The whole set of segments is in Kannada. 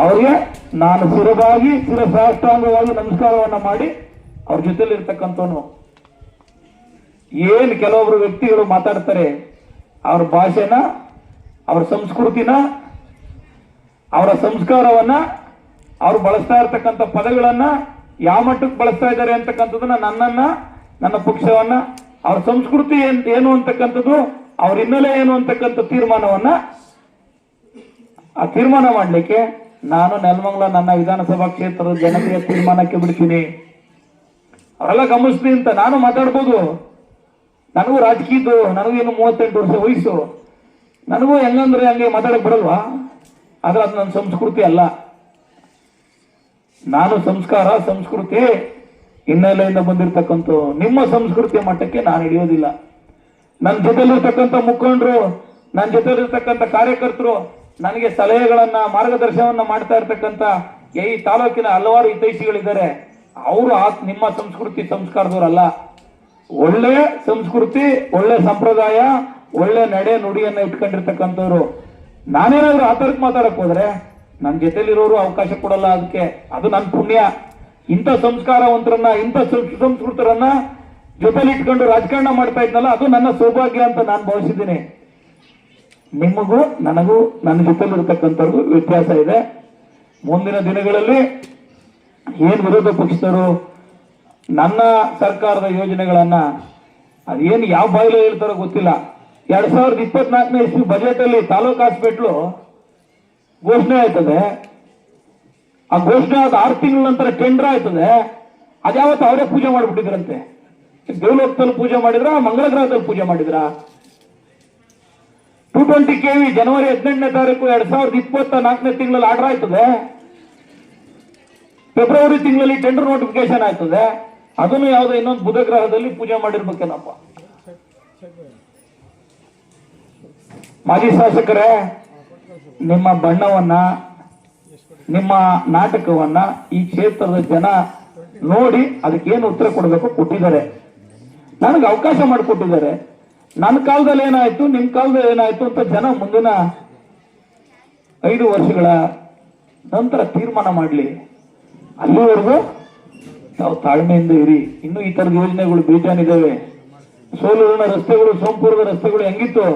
ಅವ್ರಿಗೆ ನಾನು ಶಿರವಾಗಿ ಶಿರಸಾಷ್ಟಾಂಗವಾಗಿ ನಮಸ್ಕಾರವನ್ನ ಮಾಡಿ ಅವ್ರ ಜೊತೆಲಿ ಇರ್ತಕ್ಕಂಥವನು ಏನ್ ಕೆಲವೊಬ್ರು ವ್ಯಕ್ತಿಗಳು ಮಾತಾಡ್ತಾರೆ, ಅವ್ರ ಭಾಷೆನ, ಅವ್ರ ಸಂಸ್ಕೃತಿನ, ಅವರ ಸಂಸ್ಕಾರವನ್ನ ಅವ್ರು ಬಳಸ್ತಾ ಇರ್ತಕ್ಕಂಥ ಪದಗಳನ್ನ ಯಾವ ಮಟ್ಟಕ್ಕೆ ಬಳಸ್ತಾ ಇದ್ದಾರೆ ಅಂತಕ್ಕಂಥದ್ದನ್ನ ನನ್ನನ್ನ, ನನ್ನ ಪಕ್ಷವನ್ನ, ಅವ್ರ ಸಂಸ್ಕೃತಿ ಏನು ಅಂತಕ್ಕಂಥದ್ದು, ಅವ್ರ ಹಿನ್ನೆಲೆ ಏನು ಅಂತಕ್ಕಂಥ ತೀರ್ಮಾನವನ್ನ ಆ ತೀರ್ಮಾನ ಮಾಡಲಿಕ್ಕೆ ನಾನು ನೆಲಮಂಗಲ ನನ್ನ ವಿಧಾನಸಭಾ ಕ್ಷೇತ್ರದ ಜನತೆಯ ತೀರ್ಮಾನಕ್ಕೆ ಬಿಡ್ತೀನಿ. ಅವರೆಲ್ಲ ಗಮನಿಸ್ಲಿ ಅಂತ ನಾನು ಮಾತಾಡ್ಬೋದು. ನನಗೂ ರಾಜಕೀಯದ್ದು ನನಗೂ ಇನ್ನು ಮೂವತ್ತೆಂಟು ವರ್ಷ ವಯಸ್ಸು. ನನಗೂ ಹೆಂಗಂದ್ರೆ ಹಂಗೆ ಮಾತಾಡಕ್ ಬರಲ್ವಾ ಆದ್ರೆ ಅದು ನನ್ನ ಸಂಸ್ಕೃತಿ ಅಲ್ಲ. ನಾನು ಸಂಸ್ಕಾರ, ಸಂಸ್ಕೃತಿ ಹಿನ್ನೆಲೆಯಿಂದ ಬಂದಿರತಕ್ಕಂಥ ನಿಮ್ಮ ಸಂಸ್ಕೃತಿಯ ಮಟ್ಟಕ್ಕೆ ನಾನು ಹಿಡಿಯೋದಿಲ್ಲ. ನನ್ನ ಜೊತೆಲಿರ್ತಕ್ಕಂಥ ಮುಖಂಡರು, ನನ್ನ ಜೊತೆಲಿರ್ತಕ್ಕಂಥ ಕಾರ್ಯಕರ್ತರು ನನಗೆ ಸಲಹೆಗಳನ್ನ, ಮಾರ್ಗದರ್ಶನವನ್ನ ಮಾಡ್ತಾ ಇರ್ತಕ್ಕಂಥ ಈ ತಾಲೂಕಿನ ಹಲವಾರು ಹಿತೈಷಿಗಳಿದ್ದಾರೆ. ಅವರು ಆ ನಿಮ್ಮ ಸಂಸ್ಕೃತಿ ಸಂಸ್ಕಾರದವರಲ್ಲ. ಒಳ್ಳೆ ಸಂಸ್ಕೃತಿ, ಒಳ್ಳೆ ಸಂಪ್ರದಾಯ, ಒಳ್ಳೆ ನಡೆ ನುಡಿಯನ್ನ ಇಟ್ಕೊಂಡಿರ್ತಕ್ಕಂಥವ್ರು. ನಾನೇನಾದ್ರೂ ಆ ಥರಕ್ಕೆ ಮಾತಾಡಕ್ ಹೋದ್ರೆ ನನ್ನ ಜೊತೆಲಿರೋರು ಅವಕಾಶ ಕೊಡಲ್ಲ ಅದಕ್ಕೆ ಅದು ನನ್ನ ಪುಣ್ಯ. ಇಂಥ ಸಂಸ್ಕಾರವಂತರನ್ನ, ಇಂಥ ಸುಸಂಸ್ಕೃತರನ್ನ ಜೊತೆಲಿ ಇಟ್ಕೊಂಡು ರಾಜಕಾರಣ ಮಾಡ್ತಾ ಇದ್ನಲ್ಲ, ಅದು ನನ್ನ ಸೌಭಾಗ್ಯ ಅಂತ ನಾನು ಭಾವಿಸಿದ್ದೀನಿ. ನಿಮಗೂ, ನನಗೂ, ನನ್ನ ಜೊತೆಲಿರ್ತಕ್ಕಂಥವ್ರಿಗೂ ವ್ಯತ್ಯಾಸ ಇದೆ. ಮುಂದಿನ ದಿನಗಳಲ್ಲಿ ಏನ್ ವಿರೋಧ ಪಕ್ಷದವರು ನನ್ನ ಸರ್ಕಾರದ ಯೋಜನೆಗಳನ್ನ, ಅದೇನು ಯಾವ ಬಾಯಿಲೆ ಹೇಳ್ತಾರೋ ಗೊತ್ತಿಲ್ಲ. ಎರಡ್ ಸಾವಿರದ ಇಪ್ಪತ್ನಾಲ್ಕನೇ ಇಸ್ವಿ ಬಜೆಟ್ ಅಲ್ಲಿ ತಾಲೂಕ್ ಹಾಸ್ಪಿಟ್ಲು ಘೋಷಣೆ ಆಯ್ತದೆ. ಆ ಘೋಷಣೆ ಆದ ಆರು ತಿಂಗಳ ನಂತರ ಟೆಂಡರ್ ಆಯ್ತದೆ. ಅದ್ಯಾವತ್ತು ಅವರೇ ಪೂಜೆ ಮಾಡಿಬಿಟ್ಟಿದ್ರಂತೆ. ದೇವಲೋಕದಲ್ಲಿ ಪೂಜೆ ಮಾಡಿದ್ರ ಮಂಗಳ ಗ್ರಹದಲ್ಲಿ ಪೂಜೆ ಮಾಡಿದ್ರ? ಟೂ ಟ್ವೆಂಟಿ ಕೆವಿ ಜನವರಿ ಹದಿನೆಂಟನೇ ತಾರೀಕು ಎರಡ್ ಸಾವಿರದ ಇಪ್ಪತ್ತ ನಾಲ್ಕನೇ ತಿಂಗಳಲ್ಲಿ ಆರ್ಡರ್ ಆಯ್ತದೆ. ಫೆಬ್ರವರಿ ತಿಂಗಳಲ್ಲಿ ಟೆಂಡರ್ ನೋಟಿಫಿಕೇಶನ್ ಆಯ್ತದೆ. ಅದನ್ನು ಯಾವುದೋ ಇನ್ನೊಂದು ಬುಧ ಗ್ರಹದಲ್ಲಿ ಪೂಜೆ ಮಾಡಿರ್ಬೇಕೇನಪ್ಪ. ಮಾಜಿ ಶಾಸಕರೇ, ನಿಮ್ಮ ಬಣ್ಣವನ್ನ, ನಿಮ್ಮ ನಾಟಕವನ್ನ ಈ ಕ್ಷೇತ್ರದ ಜನ ನೋಡಿ ಅದಕ್ಕೆ ಏನು ಉತ್ತರ ಕೊಡಬೇಕು ಕೊಟ್ಟಿದ್ದಾರೆ. ನನಗೆ ಅವಕಾಶ ಮಾಡಿಕೊಟ್ಟಿದ್ದಾರೆ. ನನ್ನ ಕಾಲದಲ್ಲಿ ಏನಾಯ್ತು, ನಿಮ್ ಕಾಲದಲ್ಲಿ ಏನಾಯ್ತು ಅಂತ ಜನ ಮುಂದಿನ ಐದು ವರ್ಷಗಳ ನಂತರ ತೀರ್ಮಾನ ಮಾಡಲಿ. ಅಲ್ಲಿವರೆಗೂ ನಾವು ತಾಳ್ಮೆಯಿಂದ ಇರಿ. ಇನ್ನು ಈ ತರದ ಯೋಜನೆಗಳು ಬೀಜಾನಿದ್ದಾವೆ ಸೋಲೂರಿನ ರಸ್ತೆಗಳು, ಸೋಂಪುರದ ರಸ್ತೆಗಳು ಹೆಂಗಿತ್ತು?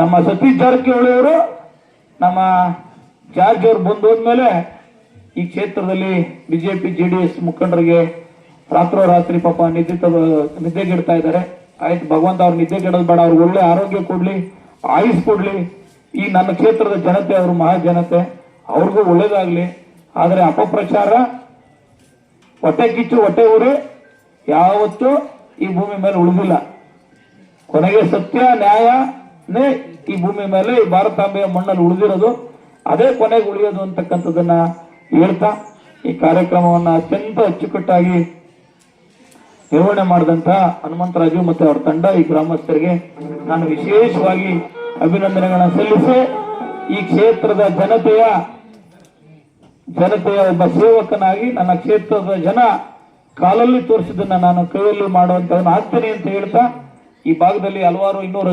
ನಮ್ಮ ಸತೀಶ್ ಜಾರಕಿಹೊಳಿ ಅವರು ನಮ್ಮ ಜಾರ್ಜ್ ಅವರು ಬಂದು ಹೋದ್ಮೇಲೆ ಈ ಕ್ಷೇತ್ರದಲ್ಲಿ ಬಿಜೆಪಿ, ಜೆ ಡಿ ಎಸ್ ಮುಖಂಡರಿಗೆ ರಾತ್ರೋರಾತ್ರಿ ಪಾಪ ನಿದ್ದೆ ತಗೋ- ನಿದ್ದೆಗೆಡ್ತಾ ಇದ್ದಾರೆ. ಆಯ್ತು, ಭಗವಂತ ಅವ್ರು ನಿದ್ದೆಗೆಡೋದು ಬೇಡ, ಅವ್ರಿಗೆ ಒಳ್ಳೆ ಆರೋಗ್ಯ ಕೊಡ್ಲಿ ಆಯುಸ್ ಕೊಡ್ಲಿ. ಈ ನನ್ನ ಕ್ಷೇತ್ರದ ಜನತೆ ಅವರು ಮಹಾ ಜನತೆ ಅವ್ರಿಗೂ ಒಳ್ಳೇದಾಗ್ಲಿ. ಆದರೆ ಅಪಪ್ರಚಾರ, ಹೊಟ್ಟೆ ಕಿಚ್ಚು, ಹೊಟ್ಟೆ ಊರಿ ಯಾವತ್ತೂ ಈ ಭೂಮಿ ಮೇಲೆ ಉಳಿದಿಲ್ಲ. ಕೊನೆಗೆ ಸತ್ಯ ನ್ಯಾಯನೇ ಈ ಭೂಮಿ ಮೇಲೆ ಈ ಭಾರತಾಂಬೆಯ ಮಣ್ಣಲ್ಲಿ ಉಳಿದಿರೋದು. ಅದೇ ಕೊನೆಗೆ ಉಳಿಯೋದು ಅಂತಕ್ಕಂಥದ್ದನ್ನ ಹೇಳ್ತಾ, ಈ ಕಾರ್ಯಕ್ರಮವನ್ನ ಅತ್ಯಂತ ಅಚ್ಚುಕಟ್ಟಾಗಿ ನಿರ್ವಹಣೆ ಮಾಡಿದಂತ ಹನುಮಂತರಾಜು ಮತ್ತೆ ಅವರ ತಂಡ ಈ ಗ್ರಾಮಸ್ಥರಿಗೆ ನಾನು ವಿಶೇಷವಾಗಿ ಅಭಿನಂದನೆಗಳನ್ನ ಸಲ್ಲಿಸಿ, ಈ ಕ್ಷೇತ್ರದ ಜನತೆಯ ಜನತೆಯ ಒಬ್ಬ ಸೇವಕನಾಗಿ ನನ್ನ ಕ್ಷೇತ್ರದ ಜನ ಕಾಲಲ್ಲಿ ತೋರಿಸಿದ್ದನ್ನ ನಾನು ಕೈಯಲ್ಲಿ ಮಾಡುವಂತ ಆಗ್ತೇನೆ ಅಂತ ಹೇಳ್ತಾ, ಈ ಭಾಗದಲ್ಲಿ ಹಲವಾರು ಇನ್ನೂರು